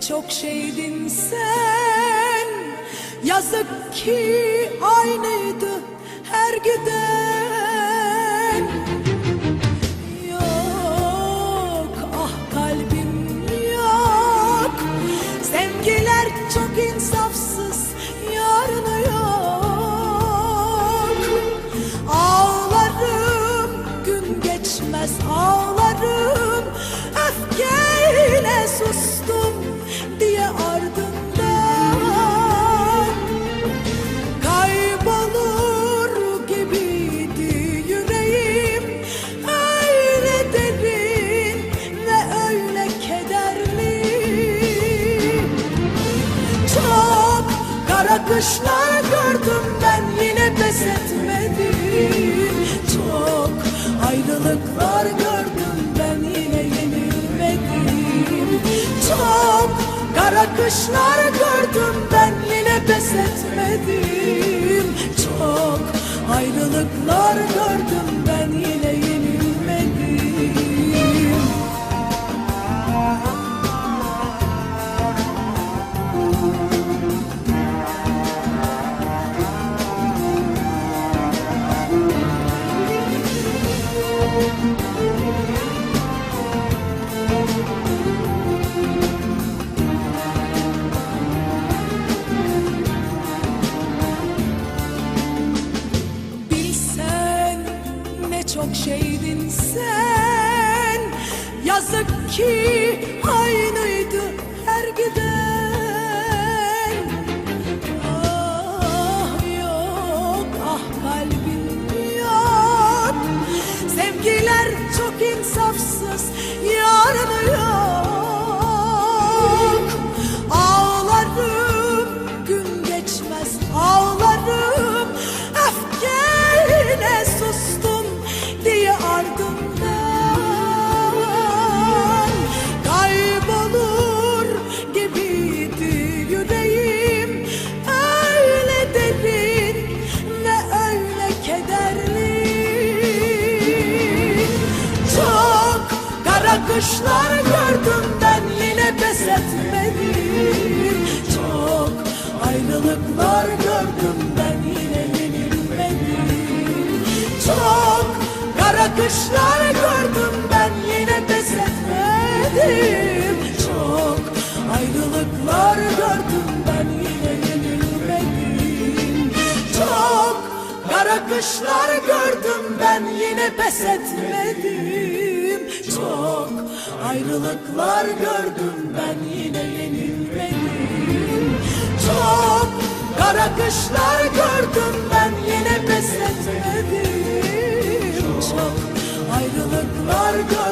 çok şeydin sen. Yazık ki aynıydı her giden. Yok ah kalbim yok. Sevgiler çok insafsız yarını yok. Ağlarım gün geçmez ağlarım. Öfkeyle sustum kara kışlar gördüm ben yine pes etmedim. Çok ayrılıklar gördüm ben yine yenilmedim. Çok kara kışlar gördüm ben yine pes etmedim. Çok ayrılıklar gördüm çok şeydin sen. Yazık ki aynıydı her giden. Ah yok ah kalbim yok. Sevgiler çok insafsız kara kışlar gördüm ben yine pes etmedim. Çok ayrılıklar gördüm ben yine yenilmedim. Çok kara kışlar gördüm ben yine pes etmedim. Çok ayrılıklar gördüm ben yine yenilmedim. Çok kara kışlar gördüm ben yine pes etmedim Çok ayrılıklar gördüm ben yine yenilmedim. Çok kara kışlar gördüm ben yine pes etmedim Çok ayrılıklar gördüm